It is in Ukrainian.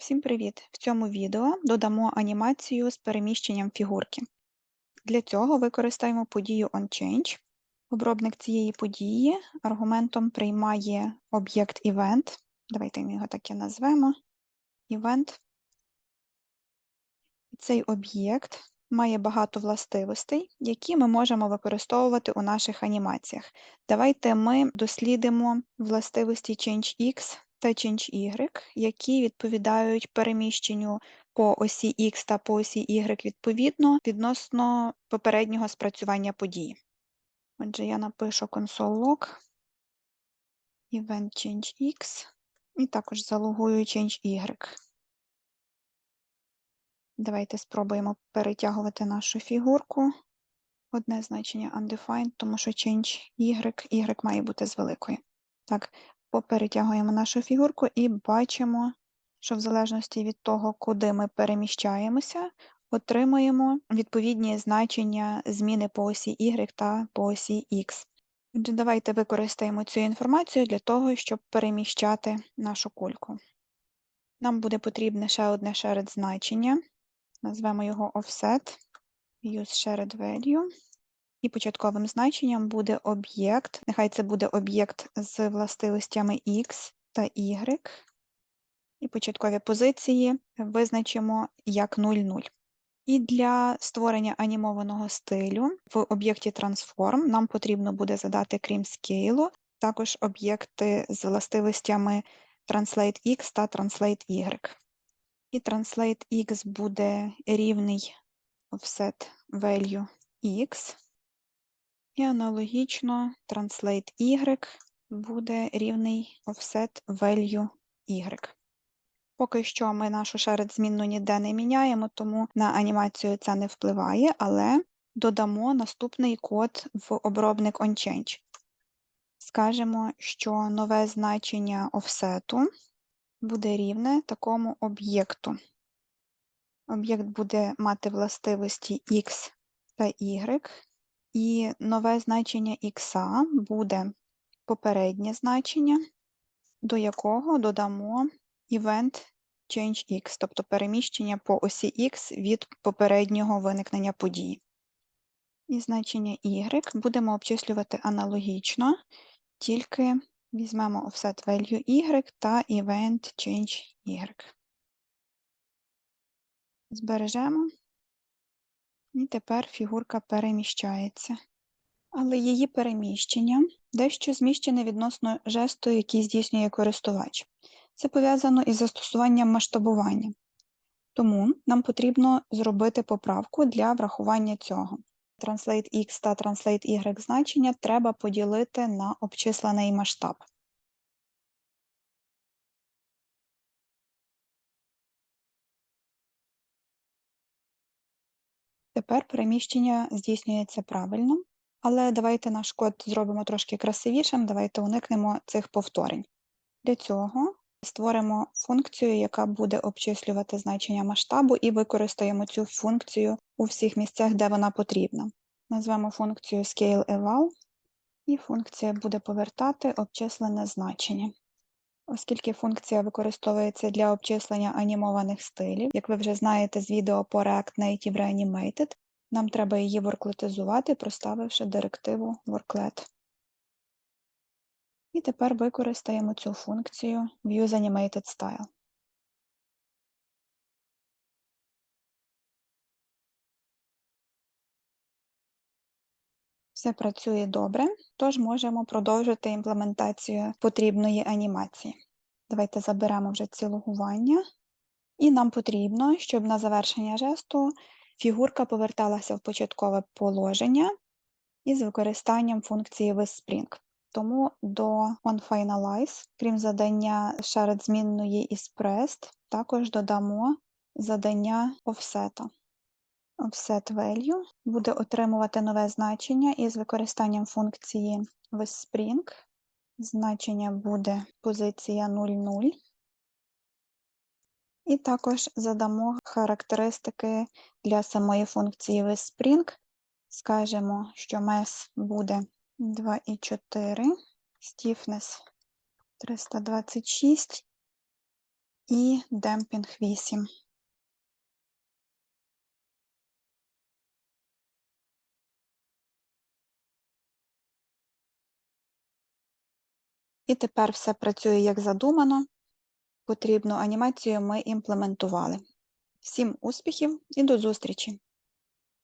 Всім привіт! В цьому відео додамо анімацію з переміщенням фігурки. Для цього використаємо подію onChange. Обробник цієї події аргументом приймає об'єкт event. Давайте ми його так і назвемо. Event. Цей об'єкт має багато властивостей, які ми можемо використовувати у наших анімаціях. Давайте ми дослідимо властивості ChangeX та ChangeY, які відповідають переміщенню по осі X та по осі Y відповідно відносно попереднього спрацювання події. Отже, я напишу console.log event ChangeX і також залогую ChangeY. Давайте спробуємо перетягувати нашу фігурку. Одне значення undefined, тому що change y, y має бути з великої. Так, поперетягуємо нашу фігурку і бачимо, що в залежності від того, куди ми переміщаємося, отримуємо відповідні значення зміни по осі y та по осі x. Давайте використаємо цю інформацію для того, щоб переміщати нашу кульку. Нам буде потрібне ще одне shared значення. Назвемо його offset, use shared value. І початковим значенням буде об'єкт. Нехай це буде об'єкт з властивостями X та Y. І початкові позиції визначимо як 0,0. І для створення анімованого стилю в об'єкті Transform нам потрібно буде задати, крім scale, також об'єкти з властивостями TranslateX та TranslateY. І translate x буде рівний offset value x. І аналогічно translate y буде рівний offset value y. Поки що ми нашу шеред змінну ніде не міняємо, тому на анімацію це не впливає, але додамо наступний код в обробник onChange. Скажемо, що нове значення офсету буде рівне такому об'єкту. Об'єкт буде мати властивості x та y, і нове значення x буде попереднє значення, до якого додамо event changeX, тобто переміщення по осі X від попереднього виникнення події. І значення y будемо обчислювати аналогічно, тільки Візьмемо offset value y та event change y. Збережемо. І тепер фігурка переміщається. Але її переміщення дещо зміщене відносно жесту, який здійснює користувач. Це пов'язано із застосуванням масштабування. Тому нам потрібно зробити поправку для врахування цього. Translate X та Translate Y значення треба поділити на обчислений масштаб. Тепер переміщення здійснюється правильно, але давайте наш код зробимо трошки красивішим, давайте уникнемо цих повторень. Для цього створимо функцію, яка буде обчислювати значення масштабу, і використаємо цю функцію у всіх місцях, де вона потрібна. Назвемо функцію ScaleEval, і функція буде повертати обчислене значення. Оскільки функція використовується для обчислення анімованих стилів, як ви вже знаєте з відео по React Native Reanimated, нам треба її ворклетизувати, проставивши директиву worklet. І тепер використаємо цю функцію в Все працює добре, тож можемо продовжити імплементацію потрібної анімації. Давайте заберемо вже цілогування. І нам потрібно, щоб на завершення жесту фігурка поверталася в початкове положення із використанням функції WithSpring. Тому до onFinalize, крім задання shared змінної isPressed, також додамо задання offset offset value буде отримувати нове значення із використанням функції withSpring. Значення буде позиція 0,0. І також задамо характеристики для самої функції withSpring. Скажемо, що MES буде 2,4, stiffness 326 і демпінг 8. І тепер все працює як задумано. Потрібну анімацію ми імплементували. Всім успіхів і до зустрічі!